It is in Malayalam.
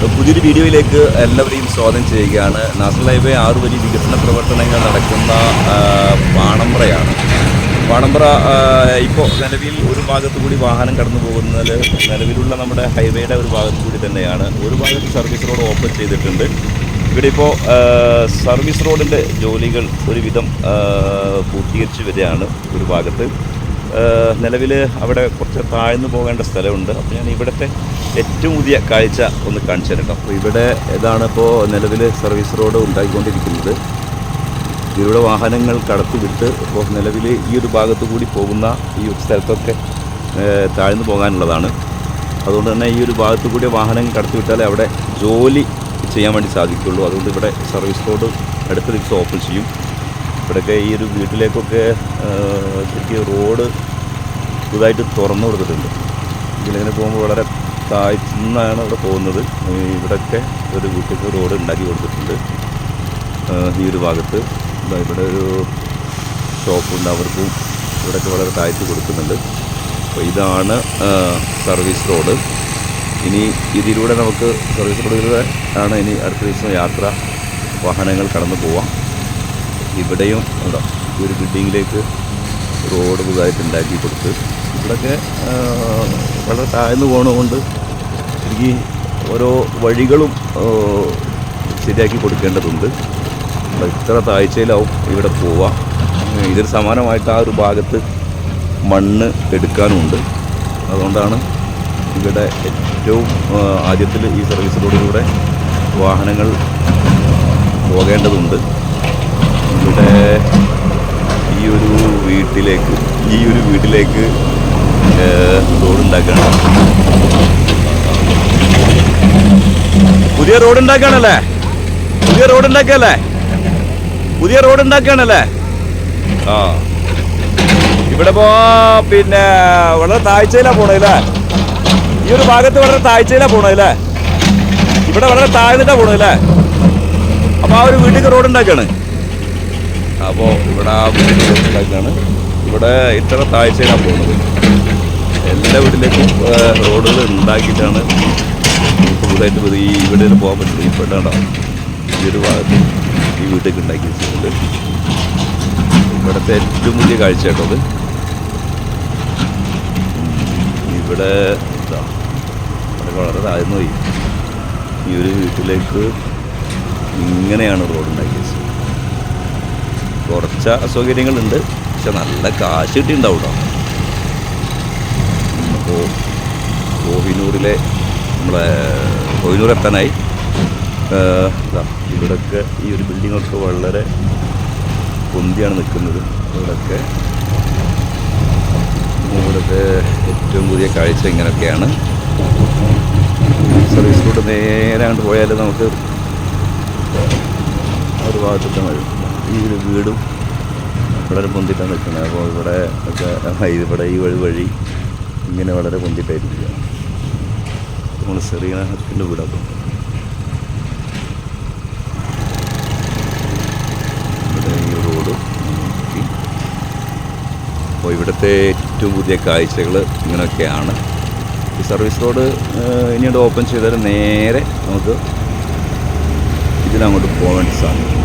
പുതിയൊരു വീഡിയോയിലേക്ക് എല്ലാവരെയും സ്വാഗതം ചെയ്യുകയാണ്. നാഷണൽ ഹൈവേ ആറ് വരി വികസന പ്രവർത്തനങ്ങൾ നടക്കുന്ന പാണമ്പ്രയാണ്. പാണമ്പ്ര ഇപ്പോൾ നിലവിൽ ഒരു ഭാഗത്തു കൂടി വാഹനം കടന്നു പോകുന്നത് നിലവിലുള്ള നമ്മുടെ ഹൈവേയുടെ ഒരു ഭാഗത്തു കൂടി തന്നെയാണ്. ഒരു ഭാഗത്ത് സർവീസ് റോഡ് ഓപ്പൺ ചെയ്തിട്ടുണ്ട്. ഇവിടെ ഇപ്പോൾ സർവീസ് റോഡിന്റെ ജോലികൾ ഒരുവിധം പൂർത്തീകരിച്ച് വരികയാണ് ഒരു ഭാഗത്ത്. നിലവിൽ അവിടെ കുറച്ച് താഴ്ന്നു പോകേണ്ട സ്ഥലമുണ്ട്. അപ്പോൾ ഞാൻ ഇവിടുത്തെ ഏറ്റവും പുതിയ കാഴ്ച ഒന്ന് കാണിച്ചു തരട്ടോ അപ്പോൾ ഇവിടെ ഇതാണ് ഇപ്പോൾ നിലവിൽ സർവീസ് റോഡ് ഉണ്ടാക്കിക്കൊണ്ടിരിക്കുന്നത് ഇവിടെ വാഹനങ്ങൾ കടത്തിവിട്ട് ഇപ്പോൾ നിലവിൽ ഈ ഒരു ഭാഗത്തു കൂടി പോകുന്ന ഈ സ്ഥലത്തൊക്കെ താഴ്ന്നു പോകാനുള്ളതാണ്. അതുകൊണ്ട് തന്നെ ഈ ഒരു ഭാഗത്തു കൂടി വാഹനങ്ങൾ കടത്തിവിട്ടാലേ അവിടെ ജോലി ചെയ്യാൻ വേണ്ടി സാധിക്കുള്ളൂ. അതുകൊണ്ട് ഇവിടെ സർവീസ് റോഡ് അടുത്ത ദിവസം ഓപ്പൺ ചെയ്യും. ഇവിടെയൊക്കെ ഈ ഒരു വീട്ടിലേക്കൊക്കെ റോഡ് പുതുതായിട്ട് തുറന്നു കൊടുത്തിട്ടുണ്ട്. ഇതിലിങ്ങനെ പോകുമ്പോൾ വളരെ താഴ്ന്നാണ് ഇവിടെ പോകുന്നത്. ഇവിടെയൊക്കെ ഒരു വീട്ടിലേക്ക് റോഡ് ഉണ്ടാക്കി കൊടുത്തിട്ടുണ്ട്. ഈ ഒരു ഭാഗത്ത്. ഇവിടെ ഒരു ഷോപ്പുണ്ട് അവർക്കും ഇവിടെയൊക്കെ വളരെ താഴ്ത്തി കൊടുക്കുന്നുണ്ട്. അപ്പോൾ ഇതാണ് സർവീസ് റോഡ്. ഇനി ഇതിലൂടെ നമുക്ക് സർവീസ് റോഡിലൂടെ ആണ് ഇനി അടുത്ത ദിവസം യാത്ര വാഹനങ്ങൾ കടന്നു പോവാം. ഇവിടെയും ഉണ്ടോ? ഒരു ബിൽഡിങ്ങിലേക്ക് റോഡ് പുതുതായിട്ട് ഉണ്ടാക്കി കൊടുത്ത് ഇവിടെയൊക്കെ വളരെ താഴ്ന്നു പോകണതുകൊണ്ട് എനിക്ക് ഓരോ വഴികളും ശരിയാക്കി കൊടുക്കേണ്ടതുണ്ട്. ഇത്ര താഴ്ചയിലാവും ഇവിടെ പോവാം. ഇതിന് സമാനമായിട്ട് ആ ഒരു ഭാഗത്ത് മണ്ണ് എടുക്കാനുമുണ്ട് അതുകൊണ്ടാണ് ഇവിടെ ഏറ്റവും ആദ്യത്തിൽ ഈ സർവീസ് റോഡിലൂടെ വാഹനങ്ങൾ പോകേണ്ടതുണ്ട്. ഇവിടെ ഈ ഒരു വീട്ടിലേക്ക് ഈ ഒരു വീട്ടിലേക്ക് റോഡ് പുതിയ റോഡ് ഉണ്ടാക്കുകയാണല്ലേ പുതിയ റോഡ് ഉണ്ടാക്കുകയല്ലേ പുതിയ റോഡ് ഉണ്ടാക്കുകയാണല്ലേ ആ. ഇവിടെ പോ പിന്നെ വളരെ താഴ്ചയിലാ പോണല്ലേ ഈ ഒരു ഭാഗത്ത് വളരെ താഴ്ചയിലാ പോണല്ലേ ഇവിടെ വളരെ താഴ്ന്നിട്ടാ പോണല്ലേ അപ്പൊ ആ ഒരു വീട്ടിലേക്ക് റോഡ് ഉണ്ടാക്കുകയാണ് അപ്പോൾ ഇവിടെ ആ വീട്ടിൽ റോഡ് ഇവിടെ ഇത്ര താഴ്ചയിലാണ് പോകുന്നത് എല്ലാ വീട്ടിലേക്കും റോഡുകൾ ഉണ്ടാക്കിയിട്ടാണ് കൂടുതലായിട്ട് ഈ ഇവിടെ പോകാൻ പറ്റുന്നത്. ഇപ്പോൾ ഇടാണ്ടോ ഈ ഒരു ഭാഗത്ത് ഈ വീട്ടിലേക്ക് ഉണ്ടാക്കി ഇവിടുത്തെ ഏറ്റവും വലിയ കാഴ്ച കേട്ടോ അത്. ഇവിടെ വളരെ താഴ്ന്നു പോയി. ഈ ഒരു വീട്ടിലേക്ക് ഇങ്ങനെയാണ് റോഡ് ഉണ്ടാക്കിയത്. കുറച്ച് അസൗകര്യങ്ങളുണ്ട് പക്ഷെ നല്ല കാശ് കിട്ടിയിട്ടുണ്ടാവും കേട്ടോ. അപ്പോൾ കോഹിനൂറിലെ നമ്മളെ കോഹിനൂർ എത്താനായി. ഇവിടൊക്കെ ഈ ഒരു ബിൽഡിങ്ങൊക്കെ വളരെ പൊന്തിയാണ് നിൽക്കുന്നത്. ഇവിടൊക്കെ ഇവിടുത്തെ ഏറ്റവും പുതിയ കാഴ്ച ഇങ്ങനെയൊക്കെയാണ് സർവീസ് റോഡ് നേരെ അങ്ങോട്ട് പോയാൽ നമുക്ക് ഒരു ഭാഗത്തൊക്കെ വരും ഈ ഒരു വീടും വളരെ പൊന്തിട്ടാണ് നിൽക്കുന്നത്. അപ്പോൾ ഇവിടെ ഒക്കെ ഇവിടെ ഈ വഴി വഴി ഇങ്ങനെ വളരെ പൊന്തിട്ടായിരിക്കുക നമ്മൾ റോഡ് നോക്കി. അപ്പോൾ ഇവിടുത്തെ ഏറ്റവും പുതിയ കാഴ്ചകൾ ഇങ്ങനെയൊക്കെയാണ് ഈ സർവീസ് റോഡ് ഇനിയോട് ഓപ്പൺ ചെയ്താൽ നേരെ നമുക്ക് ഇതിലങ്ങോട്ട് പോകാൻ സാധിക്കും.